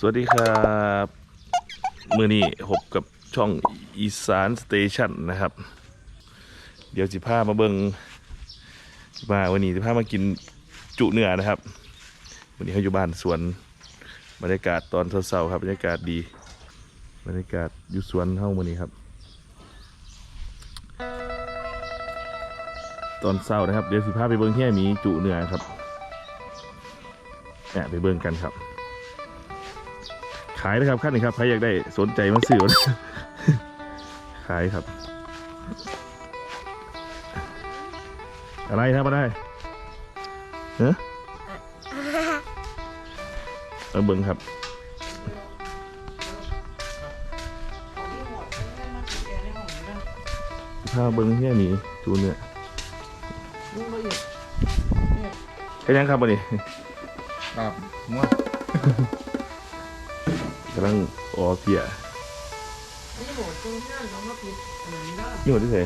สวัสดีครับมือนี้พบกับช่องอีสานสเตชันนะครับ เดี๋ยวสิพามาเบิงมาวันนี้สิพามากินจุเนื้อนะครับ วันนี้เขาอยู่บ้านสวนบรรยากาศตอนเช้าๆครับบรรยากาศดี บรรยากาศอยู่สวนเฮ้าวันนี้ครับ ตอนเช้านะครับ เดี๋ยวสิพาไปเบิงที่มีจุเนื้อครับเนี่ยไปเบิงกันครับ ขายนะครับขั้นนี้ครับใครอยากได้สนใจมาซื้อขายครับ อะไรครับมาได้เฮ้เอาเบิ้งครับถ้าเบิ้งเนี่ยมีจูนเนี่ยแค่ยังครับวันนี้ครับมั่วกำลังออเพียนี่โหมดตรงนั้นเรามาปิดอันนี้ได้นี่หมดที่ไหน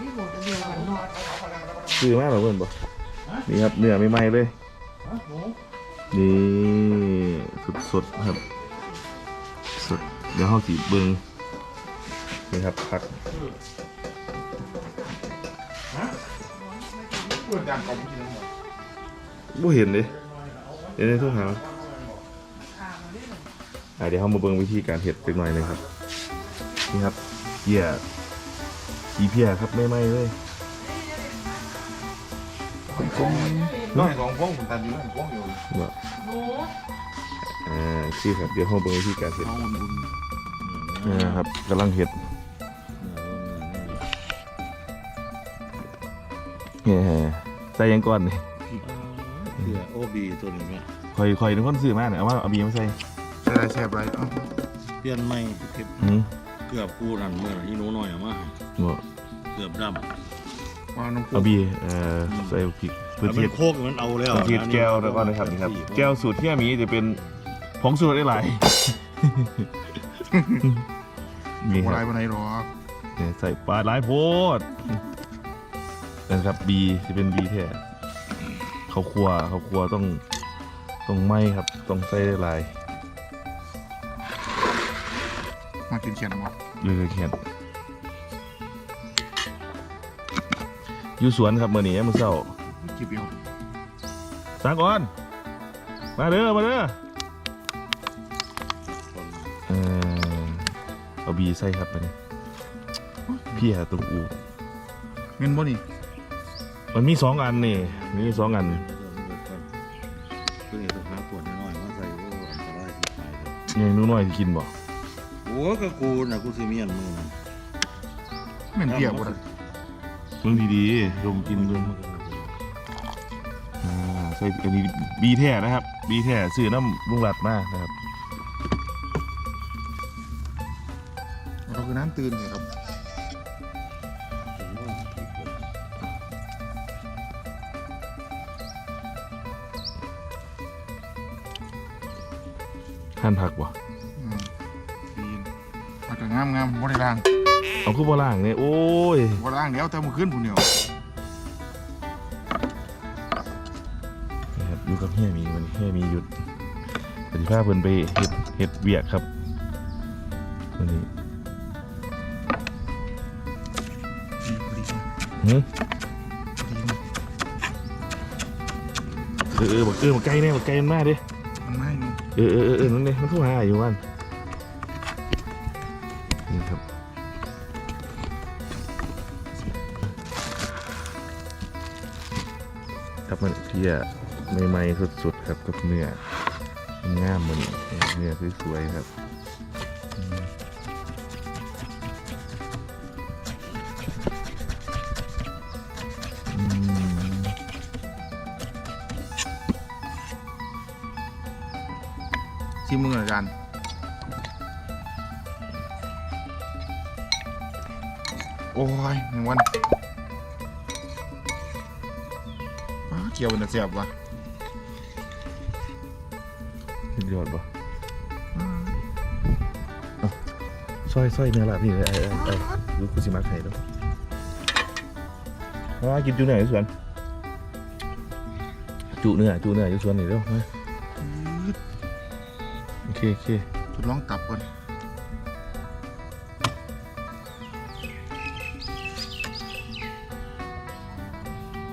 นี่โหมดอันเดียวกันเนาะซื้อมาแบบเพื่อนบ่นี่ครับเนื้อไม่ไหม้เลยหมูนี่สดสดๆครับ สดเดี๋ยวห้าสีเบิงนี่ครับผักเปิดดังกองกินทั้งหมดบ่เห็นเลยเดี๋ยวในทุ่งหาอะ เดี๋ยวเขามาเบิ่งวิธีการเห็ดสักหน่อยหนึงครับ นี่ครับเพียกีเพียครับไม่ไหม้เลยน้อยของพวกผมตันอยู่นั่นพวกอยู่บ่หนูอ่าคือครับเดี๋ยวเขามาเบิ่งวิธีการเห็ดเอาอุ่นนี่ครับกำลังเห็ดเนี่ยใส่หยังก่อนนี่เสือโอบีตัวนี้ไหมคอยคอยนึกคนซื้อมาเนี่ยเอามาเอาบีมาใส่ๆอะ ไรแซ่บไรเอ้าเปลี่ยนไม่เก็บหืมเกือบกูนั่นเมื่อนี่หนูน้อยเอามาให้บ่เกือบดำว่าน้ำเอาบีเอ่อใส่พริกเพื่อแต่เทีมัยนโคกมันเอาแล้วเพื่อเทียแก้วแล้วก็นะครับนี่ครับแก้วสูตรที่มีจะเป็นผงสูตรได้หลาย นี่คอะไรรับวันไหนหรอกเนี่ยใส่ปลาหลายโพดนะครับบีจะเป็นบีแท้เขาวครัวเขาวครัวต้องต้องไหมครับ ต้องใส่ได้หลาย มากินเขียนมั้งเรือแข็งอยู่สวนครับมื่อนี้มื่อเช้าจิบเดียวสางก่อนมาเด้อมาเด้อเออเอาบีใส่ครับมาเนี่ยพี่หาตรงอูเงินบ่นี่มันมีสองอันนี่มีสองอันเพิ่งเห็นสภาพปวดน้อยๆมาใส่โอ้อันตรายที่ตายเลยยังนู้น้อยที่กินบ่โอ้ ก็กูน่ะกูสิเมียนมือนะเหม็นเปียกบ่ได้มึงดีๆลมกินด้วยอ่าใส่อันนี้บีแท้นะครับ บีแท้ซื้อน้ำลุงหลัดมานะครับเราคือน้ำตื่นเลยครับหั่นผักบ่อืมดีน มันก็งามงามบ่ได้ล้างเอาคือบ่ล่างเนี่ยโอ้ยบ่ล้างเดี๋ยวแต่มื้อคืนผู้เดียวนะครับอยู่กับเฮียมีมันเฮียมีหยุดปฏิภาเพิ่นไปเฮ็ดเฮ็ดเวียกครับวันนี้ดีพอดีหึพอดีเออเออบักเออบักไก่เนี่ยบักไก่มันมาเด้มันไม่อยู่เออเออเออเออนั่นเนี่ยมันเข้ามาอยู่วันนี่ ครับมันเพียใหม่ๆสุดๆครับกับเนื้อง่ามมันเนื้อสวยๆครับชิมมืออาจารย์โอ้ยหนึ่งวัน เกี่ยวเป็นตาแซ่บวะสุดยอดปะซอยซอยเนื้อละนี่ไอ้ไอ้ไอ้ดูกุสิมาไข่ด้วยมากินจูเนื้ออยู่สวนจูเนื้อจูเนื้ออยู่สวนนี่เด้อมาโอเคทดลองตับก่อน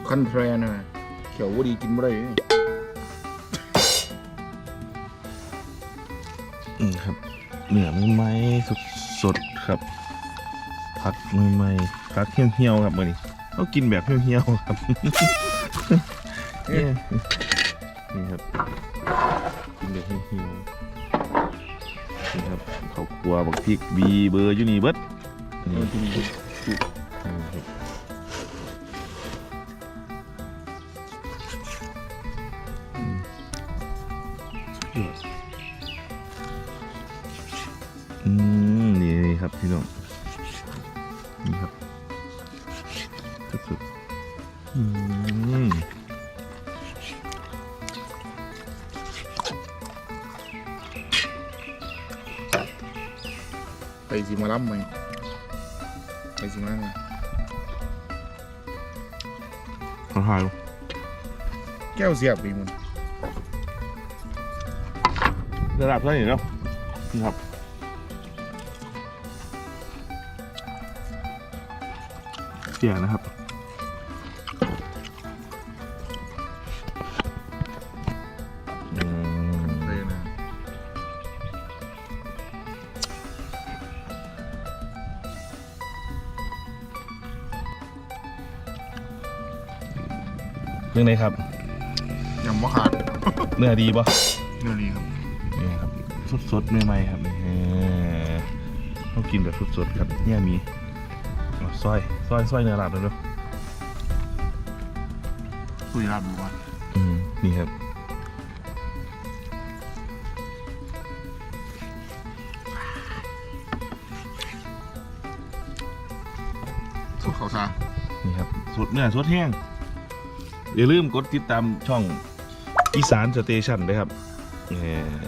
คันแทรน่ะ เขียวว่าดีกินไม่ได้อืมครับเนื้อมือไม้สดสดครับพักมือไม้พักเหี่ยวๆครับมื่อนี้เขากินแบบเหี่ยวๆครับเนี่ยนี่ครับกินแบบเหี่ยวๆนี่ครับเขาวครัวบักพริกบีเบอร์อยู่นี่เบิดนี่ พี่น้องนี่ครับสุดๆอืมไปสิมาล้ำไหมไปสิมาไหมขอทายดูแก้วเสียบอีกมันระดับเท่าไหร่แล้วนี่ครับ สียนะครับอืมเลยนะเรื่องไหนครับ ยำมะขาดเนื้อดีปะเนื้อดีครับนี่ครับสดสดๆใหม่ๆครับนี่เออต้องกินแบบสดสดๆครับเนี่ยมีเอา ซอยซอยซอยเนื้อหลับเลยเนาะคุยราดหมูว่าอืมนี่ครับสุกเขาซานี่ครับสดเนื้อสดแห้งอย่าลืมกดติดตามช่องอีสานสเตชันด้วยครับเอ่อ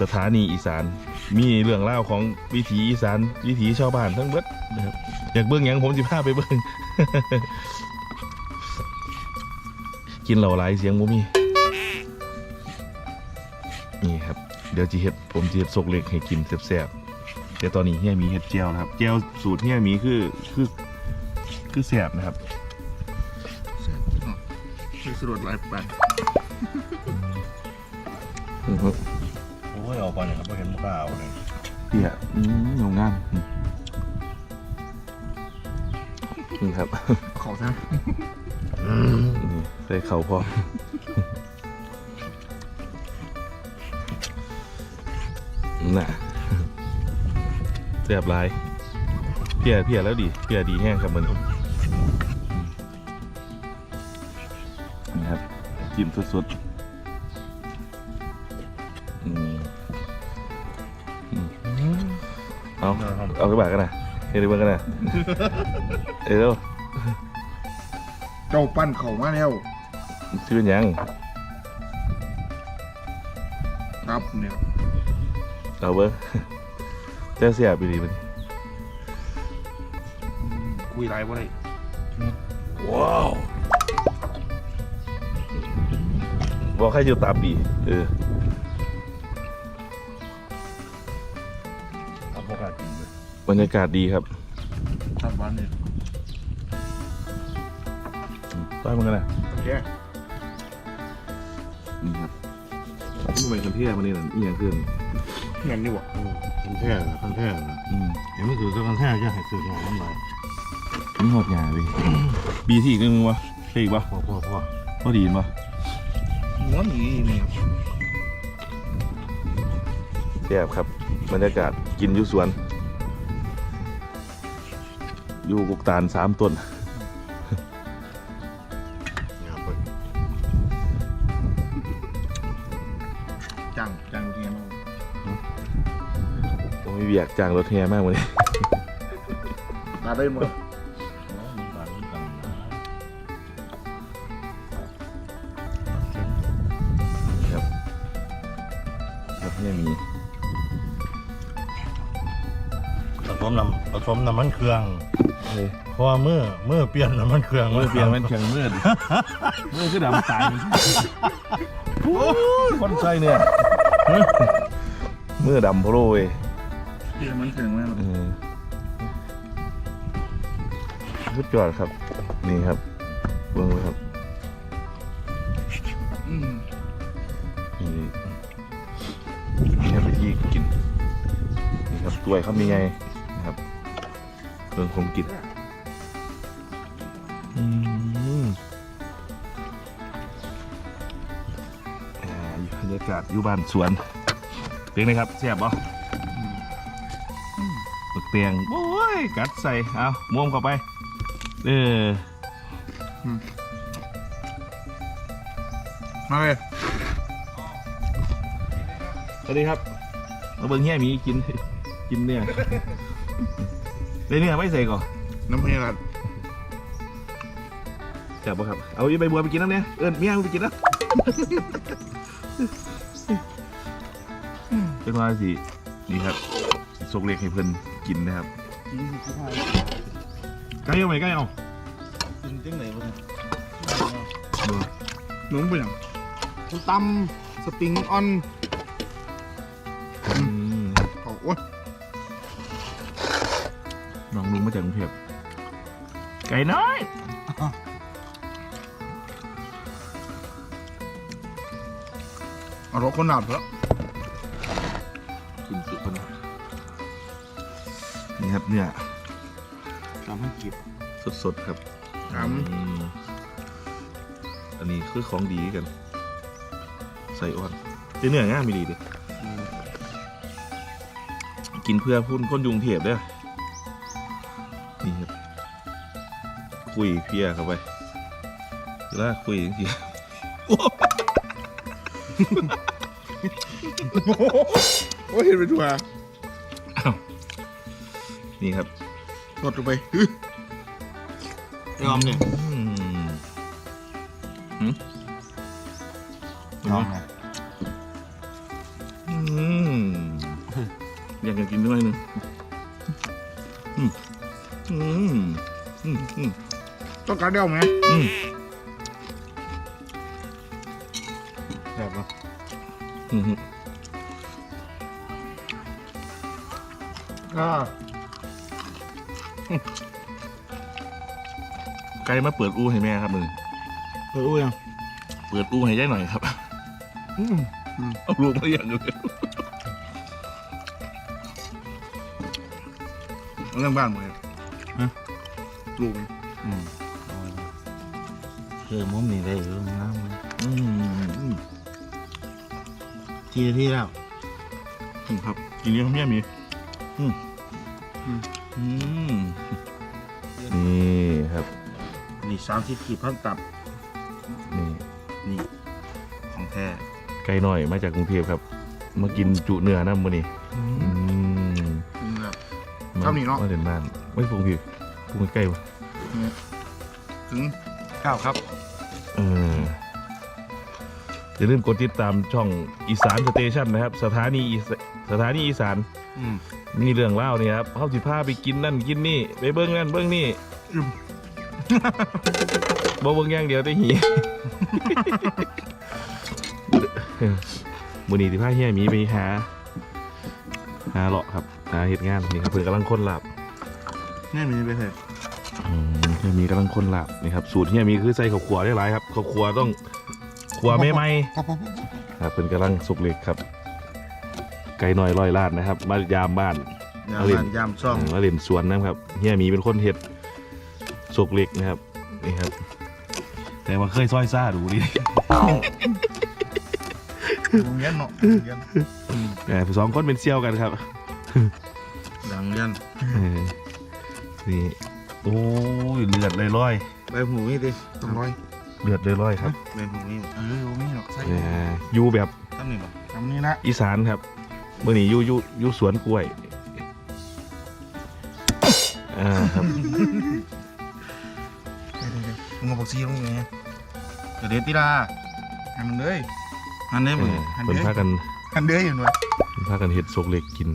สถานีอีสาน มีเรื่องเล่าวของวิถีอีสานวิถีชาวบ้านทั้งเบิดนะครับอยากเบิ้งหยังผมจะพาไปเบิ้ง กินเหล่าหลายเสียงบ่มีนี่ครับ เดี๋ยวจีเห็ดผมจีเห็ดซกเล็กให้กินแซ่บๆเดี๋ยวตอนนี้เฮียมีเห็ดเจียวนะครับเจียวสูตรเฮียมีคือคือคือแซ่บนะครับเสียบอ๋อคือสรวดหลายแปดโอ้ ยออกไปเนี่ยครับไม่เห็นมะกล้าเอาเลยเพี่ยอืมงามงามอืมนี่ครับเขาซานี่ใส่เข่าพร้อมน่ะแซ่บหลายเพียเพียแล้วดีเพียดีแห้งครับมันนะครับกินสดๆอืม เอาเอาไปบากกันนะเฮ้ยไปกันนะเอ้ยเร็วเจ้าปั้นเข่ามาแล้วชื่อหยังครับเนี่ยเอาเบิ้งเจ้าเสียไปดีมันคุยไรบ่ได้ว้าวบอกให้อยู่ตามดีเออ บรรยากาศดีครับตัดบ้านเนี่ยต้อยมันกันนะแกนี่ครับนี่เป็นกันเที่ยมันนี่นั่นอีหยังขึ้นเงินนี่หวะคันแท้นะคันแท้นะอืมเห็นมันถือตัวคันแท้จะให้ถือหน่อยน้ำลายนี่หอดหยาเลยบีที่อีกนิดนึงวะใช่อีกปะพ่อพ่อพ่อพอดีปะม้วนนี้นี่ครับแซ่บครับ บรรยากาศกินอยู่สวน อยู่กุกตาลสามต้นหยาบไปจังจังเทียนเอาโอ้ยเบียกจางรถแห่มากวันนี้ตัดได้หมดมันบานมันกันนะครับครับเนี่ยมีผสมน้ำผสมน้ำมันเครื่อง เฮ้ยเพราะว่าเมื่อเมื่อเปลี่ยนน้ำมันเครื่องมือเปลี่ยนมันแข็งมืดมือคือดำตายโอ้ยคนใส่เนี่ยมือดำโพโลเว้ยที่มันถึงแม่เออสุดยอดครับ นี่ครับเบิ้งเลยครับอืมนี่นี่ครับวิธีกินนี่ครับตัวยครับมีไง นะครับเรื่องของกินอืมอ่าอยู่บรรยากาศอยู่บ้านสวน เป็นไงครับแซ่บปะปึกเตียงโอ้ย กัดใส่ เอาม่วมเข้าไป เออมาเลยสวัสดีครับ มาเบิ่งเฮียหมีกิน กินเนี่ย ได้เนี่ยไม่ใส่ก่อนน้ำพริกอะไรจับป่ะครับ เอาอีใบบัวไปกินน้ำเนี่ยเอิญเมียไปกินนะเป็นว่าสิ นี่ครับสกเล็กให้เพิ่นกินนะครับใกล้เอาไหมใกล้เอากินจังไหนวะเนี่ยหนุ่มไปยังตำสปริงออนอืมเขาโอ้ยน้อง ลุงมาจากกรุงเทพไก่น้อยเอารถคนหนาบแล้วกินสุดคนนะนี่ครับเนี่ยตามให้กิบสดๆครับถามอืมอันนี้คือของดีกัน ใส่อ่อนเนื้อง่ายไม่ดีดิกินเพื่อพุ่นคนยุงเทียบเด้อ นี่ครับ คุยเพียเข้าไปเวลาคุยจริงโอ้ยเห็นไปทั่วๆอ้าวนี่ครับรถลงไปอื้อยอมเนี่ยอืมหืมยอมเนี่ยอืมอยากจะกินด้วยหนึงอืม อืมอืมอืมต้องการเดี่ยวไหมอืมแบบว่าอืมอ่าไก่มาเปิดอูให้แม่ครับมึงเอออุ้ยยังเปิดอูให้ยายหน่อยครับอืมเอาลูกมาอย่างเดียวเอาเรื่องบ้านหมดเลยฮะ ลูกนี่อืมเอาไว้เออมุมนี่ได้อยู่น้ำมันอืมอืมทีละที่แล้วอืมครับกินเยอะครับเนี่ยมีอืมอืมอืมนี่ครับ นี่สามสิบขีดพันตับนี่นี่ของแท้ไก่หน่อยมาจากกรุงเทพครับ มากินจุเนื้อนะมื้อนี้อืมอืมแบบมาครับนี่เนาะมาเด่นบ้านไม่ปรุงผิด ปรุงใกล้ๆวะถึงเก้าครับเอออย่าลืมกดติดตามช่องอีสานสเตชันนะครับ สถานีอีสสถานีอีสาน อืม มีเรื่องเล่านี่ครับเขาสิพาไปกินนั่นกินนี่ ไปเบิ้งนั่นเบิ้งนี่บ่เบิ้งอย่างเดียวได้หี มือนี้สิพาเฮียหมีไปหา หาเลาะครับ หาเหตุงานนี่ครับเพิ่นกำลังคนลา บนี่มีไปเถอะอืมเฮียหมีกำลังคนลาบนี่ครับ สูตรเฮียหมีคือใส่ข้าวขัวได้หลายครับข้าวขัวต้องขัวไม่ไหมครับเป็นกำลังสุกเล็กครับ ไก่น้อยร้อยล้านนะครับ มายามบ้าน ยามเอาเล่นบ้านยามซ่องมาเล่นสวนนะครับเฮียหมีเป็นคนเห็ดสุกเล็กนะครับนี่ครับ แต่ว่าเคยซอยซ่าดูดิโรงเรียนเนาะโรงเรียนแต่สองคนเป็นเซี่ยวกันครับดังเรียนเออ นี่โอ้ยเลือดเลยร้อยใบหูนี่ดิต้องร้อยเลือดเลยร้อยครับใบหูนี่เออมีหรอกใส่เอออยู่แบบตั้งนี่บ่ทำนี่นะอีสานครับเมื่อนี้อยู่อยู่อยู่สวนกล้วยอ่าครับมึงเอาผักชีลงยังไงกระเด็ดติลาหันมันเลยอันนี้เอบ่อเป็นพากันหันเด้ออยู่หน่อยเป็นพากันเห็ดสุกเล็กกิน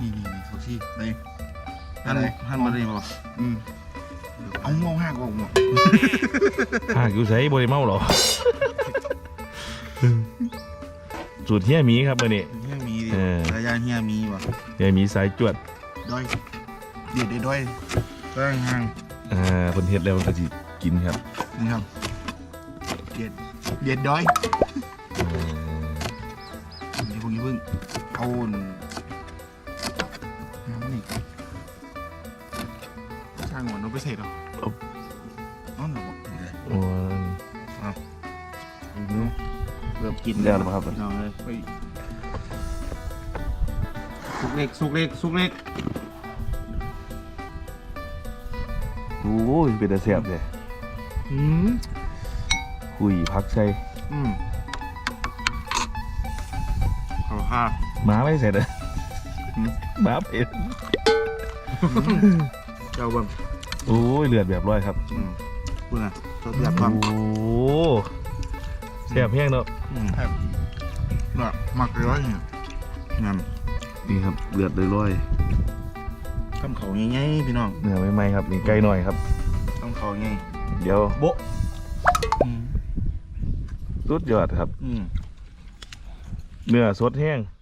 นี่นี่นี่ผักชีใส่ ท่านท่านมาได้บ่อืมเอางวงห้ากว่าหมดหากอยู่ใช้บริเมาหรอสูตรเฮียหมีครับมื่อนี้เฮียมีดิเออระยะเฮียมีวะเฮียหมีสายจวดด้อยเด็ดได้ด้อยด้อยห่างอ่าคนเฮ็ดแล้วมันก็สิกินครับนี่ครับเด็ดเด็ดด้อยเออนี่พวกนี้เพิ่งเอาอุ่นน้ำนี่ช่างหัวน้องไปเสร็จหรออ๋อหนูบอกนี่เลยโอ้ยเริ่มกินแล้วเหรอครับน้องเลยไปสุกเล็กสุกเล็กสุกเล็กโอ้ยเป็นตาแซ่บเลยอืมคุยพักใส่อืมขอค่าหมาไม่เสร็จเลยอืมหมาเป็ดเจ้าเบิ่ง โอ้ยเลือดแบบร้อยครับอืมเพื่อนสดแบบความโอ้แซ่บแห้งเนาะอืมแบบแบบหมักร้อยเนี่ยนั่นนี่ครับเลือดเลยร้อยทำเขาง่ายๆพี่น้องเนื้อไม่ไหมครับนี่ไก่หน่อยครับ ทำเขาง่ายเดี๋ยวโบะอืมสุดยอดครับ อืมเนื้อสดแห้งอืม